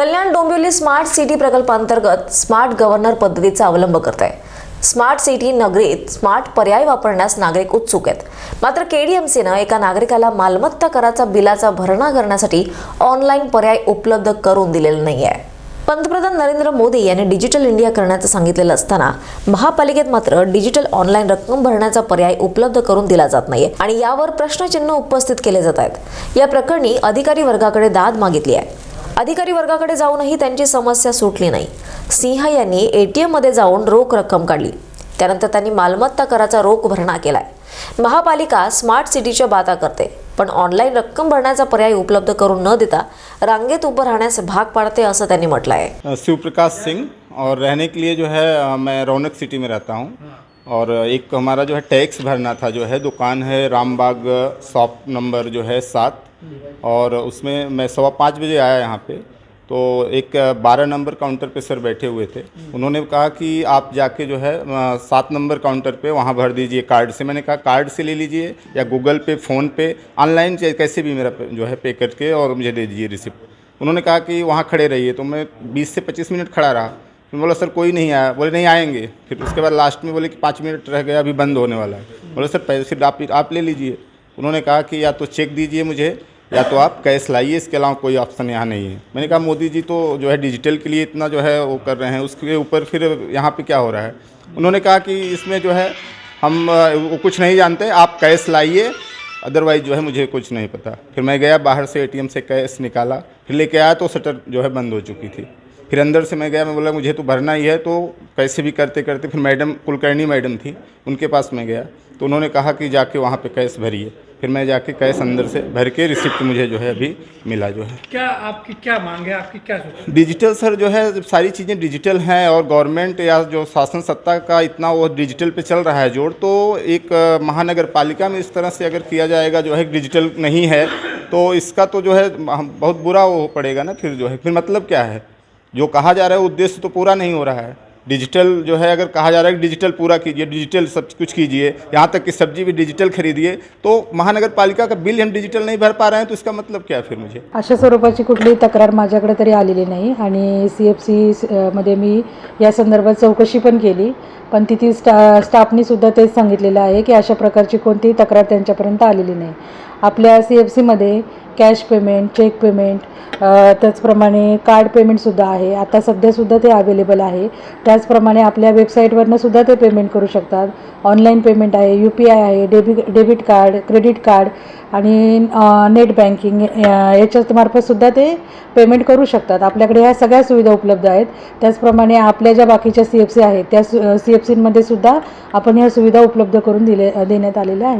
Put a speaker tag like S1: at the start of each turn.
S1: कल्याण Dombivli smart city प्रकल्पांतर्गत smart governor पद्धतीचा अवलंब करत आहे स्मार्ट सिटी नगरीत स्मार्ट पर्याय वापरण्यास नागरिक उत्सुक आहेत. मात्र केडीएमसीनं एका नागरिकाला मालमत्ता कराचा बिलाचा भरणा करण्यासाठी ऑनलाईन पर्याय उपलब्ध करून दिलेला नाही आहे पंतप्रधान नरेंद्र मोदी यांनी डिजिटल इंडिया करण्याचं सांगितलेलं असताना महापालिकेत मात्र डिजिटल ऑनलाईन रक्कम भरण्याचा पर्याय उपलब्ध करून दिला जात नाहीये आणि यावर प्रश्नचिन्ह उपस्थित केले जात आहेत. या प्रकरणी अधिकारी वर्गाकडे दाद मागितली आहे. अधिकारी वर्गाकडे जाऊनही त्यांची समस्या सुटली नाही. सिंह यांनी ए टी एममध्ये जाऊन रोख रक्कम काढली. त्यानंतर त्यांनी मालमत्ता कराचा रोख भरणा केलाय. महापालिका स्मार्ट सिटीच्या बाता करते पण ऑनलाईन रक्कम भरण्याचा पर्याय उपलब्ध करून न देता रांगेत उभं राहण्यास भाग पाडते असं त्यांनी म्हटलं आहे
S2: शिवप्रकाश सिंग सिंह और रहने के लिए जो है मैं रौनक सिटी में रहता हूँ। और एक हमारा जो है टैक्स भरना था जो है दुकान है रामबाग शॉप नंबर जो है सात। और उसमें मैं सवा पाँच बजे आया यहाँ पे तो एक बारह नंबर काउंटर पे सर बैठे हुए थे। उन्होंने कहा कि आप जाके जो है सात नंबर काउंटर पे वहाँ भर दीजिए कार्ड से। मैंने कहा, कार्ड से ले लीजिए या Google Pay, PhonePe, online कैसे भी मेरा जो है, पे करके और मुझे दे दीजिए रिसिप्ट। उन्होंने कहा कि वहाँ खड़े रहिए। तो मैं 20 से 25 मिनट खड़ा रहा। मैं बोला, सर, कोई नहीं आया। बोले, नहीं आएँगे। फिर उसके बाद लास्ट में बोले कि पाँच मिनट रह गया, अभी बंद होने वाला है। बोले, सर, पैसे फिर आप ले लीजिए। उन्होंने कहा कि या तो चेक दीजिए मुझे, या तो आप कैश लाइए, इसके अलावा कोई ऑप्शन यहाँ नहीं है। मैंने कहा, मोदी जी तो जो है डिजिटल के लिए इतना जो है वो कर रहे हैं, उसके ऊपर फिर यहाँ पे क्या हो रहा है? उन्होंने कहा कि इसमें जो है हम, वो कुछ नहीं जानते, आप कैश लाइए अदरवाइज़ जो है मुझे कुछ नहीं पता। फिर मैं गया, बाहर से एटीएम से कैश निकाला। फिर लेके आया तो शटर जो है बंद हो चुकी थी। फिर अंदर से मैं गया मैं बोला मुझे तो भरना ही है। तो कैसे भी करते करते फिर मैडम कुलकर्णी मैडम थी उनके पास मैं गया। तो उन्होंने कहा कि जाके वहाँ पे कैश भरिए। फिर मैं जाके कैश अंदर से भर के रिसिप्ट मुझे जो है अभी मिला जो है।
S3: क्या आपकी क्या मांग है? आपकी क्या सोच
S2: डिजिटल सर जो है सारी चीज़ें डिजिटल हैं और गवर्नमेंट या जो शासन सत्ता का इतना वो डिजिटल पे चल रहा है ज़ोर तो एक महानगर पालिका में इस तरह से अगर किया जाएगा जो है डिजिटल नहीं है तो इसका तो जो है हम- बहुत बुरा वो पड़ेगा ना फिर जो है। फिर मतलब क्या है? जो कहा जा रहा है उद्देश्य तो पूरा नहीं हो रहा है। डिजिटल जो है अगर कहा जा रहा है कि डिजिटल पूरा कीजिए डिजिटल सब कुछ कीजिए यहाँ तक कि सब्जी भी डिजिटल खरीदिए तो महानगर पालिका का बिल हम डिजिटल नहीं भर पा रहे हैं तो इसका मतलब क्या है फिर मुझे?
S4: अशा स्वरूपाची कुठलीही तक्रार माझ्याकडे तरी आलेली नाही आणि सी एफ सी मध्ये मी या संदर्भात चौकशी पण केली. पण तिथे स्टा स्टाफनी सुद्धा तेच सांगितलेलं आहे की अशा प्रकारची कोणतीही तक्रार त्यांच्यापर्यंत आलेली नाही. आपल्या सी एफ सीमध्ये कॅश पेमेंट चेक पेमेंट त्याचप्रमाणे कार्ड पेमेंटसुद्धा आहे. आता सध्यासुद्धा ते अवेलेबल आहे. त्याचप्रमाणे आपल्या वेबसाईटवरनं सुद्धा ते पेमेंट करू शकतात. ऑनलाईन पेमेंट आहे यू पी आय आहे debit debit card credit card आणि नेट बँकिंग याच्यामार्फतसुद्धा ते पेमेंट करू शकतात. आपल्याकडे ह्या सगळ्या सुविधा उपलब्ध आहेत. त्याचप्रमाणे आपल्या ज्या बाकीच्या सी एफ सी आहेत त्या सी एफ सीमध्ये सुद्धा आपण ह्या सुविधा उपलब्ध करून दिले देण्यात आलेल्या आहेत.